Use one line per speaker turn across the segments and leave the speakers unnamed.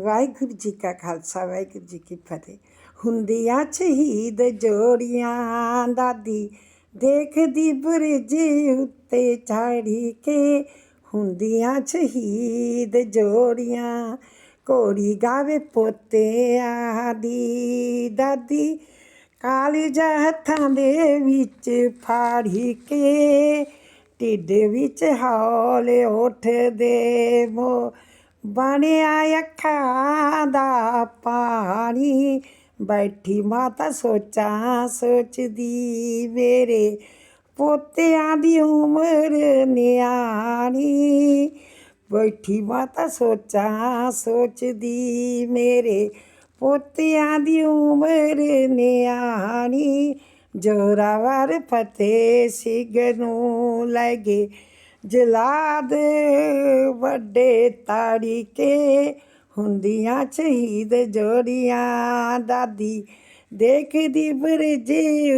ਵਾਹਿਗੁਰੂ ਜੀ ਕਾ ਖਾਲਸਾ, ਵਾਹਿਗੁਰੂ ਜੀ ਕੀ ਫਤਿਹ। ਹੁੰਦੀਆਂ ਸ਼ਹੀਦ ਜੋੜੀਆਂ ਦਾਦੀ ਦੇਖਦੀ ਬੁਰਜ ਉੱਤੇ ਚੜੀ ਕੇ। ਹੁੰਦੀਆਂ ਸ਼ਹੀਦ ਜੋੜੀਆਂ ਕੋੜੀ ਗਾਵੇ ਪੋਤਿਆਂ ਦੀ ਦਾਦੀ। ਕਾਲਜ ਹੱਥਾਂ ਦੇ ਵਿੱਚ ਫਾੜੀ ਕੇ, ਢਿੱਡ ਵਿੱਚ ਹੌਲੇ ਉੱਠਦੇ ਮੋ ਬਣਿਆ ਅੱਖਾਂ ਦਾ ਪਾਣੀ। ਬੈਠੀ ਮਾਤਾ ਸੋਚਾਂ, ਸੋਚਦੀ ਮੇਰੇ ਪੋਤਿਆਂ ਦੀ ਉਮਰ ਨਿਆਣੀ। ਬੈਠੀ ਮਾਤਾ ਸੋਚਾਂ, ਸੋਚਦੀ ਮੇਰੇ ਪੋਤਿਆਂ ਦੀ ਉਮਰ ਨਿਆਣੀ। ਜੋਰਾਵਰ ਫਤਿਹ ਸਿੰਘ ਨੂੰ ਲੈ ਗਏ ਜਲਾਦ ਵੱਡੇ ਤਾੜੀ ਕੇ ਹੁੰਦੀਆਂ ਸ਼ਹੀਦ ਜੋੜੀਆਂ। ਦਾਦੀ ਦੇਖਦੀ ਬਰਜ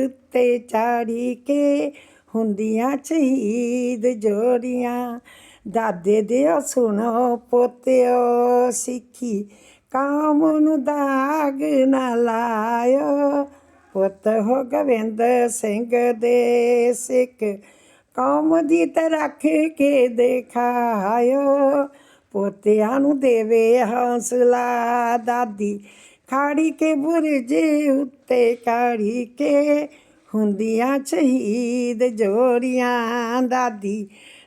ਉੱਤੇ ਚਾੜੀ ਕੇ ਹੁੰਦੀਆਂ ਸ਼ਹੀਦ ਜੋੜੀਆਂ। ਦਾਦੇ ਦਿਓ ਸੁਣੋ ਪੋਤਿਓ, ਸਿੱਖੀ ਕਾਮ ਨੂੰ ਦਾਗ ਨਾ ਲਾਇਓ। ਪੁੱਤ ਹੋ ਗੋਬਿੰਦ ਸਿੰਘ ਦੇ ਸਿੱਖ ਕੌਮ ਦੀ ਤੇ ਰੱਖ ਕੇ ਦਿਖਾਇਓ। ਪੋਤਿਆਂ ਨੂੰ ਦੇਵੇ ਹੌਸਲਾ। ਦਾਦੀ ਖਾੜੀ ਕੇ, ਬੁਰਜ ਉੱਤੇ ਕਾੜੀ ਕੇ। ਹੁੰਦੀਆਂ ਸ਼ਹੀਦ ਜੋੜੀਆਂ। ਦਾਦੀ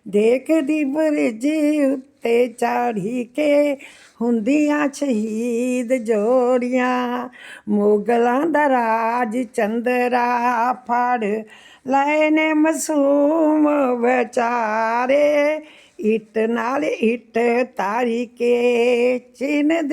ਦੇਖਦੀ ਬੁਰਜ ਉੱਤੇ ਚਾੜੀ ਕੇ ਹੁੰਦੀਆਂ ਸ਼ਹੀਦ ਜੋੜੀਆਂ। ਮੁਗਲਾਂ ਦਾ ਰਾਜ ਚੰਦਰਾ ਫੜ ਲਏ ਨੇ ਮਸੂਮ ਵਿਚਾਰੇ। ਇੱਟ ਨਾਲ ਇੱਟ ਤਾਰੀ ਕੇ ਚਿੰਨ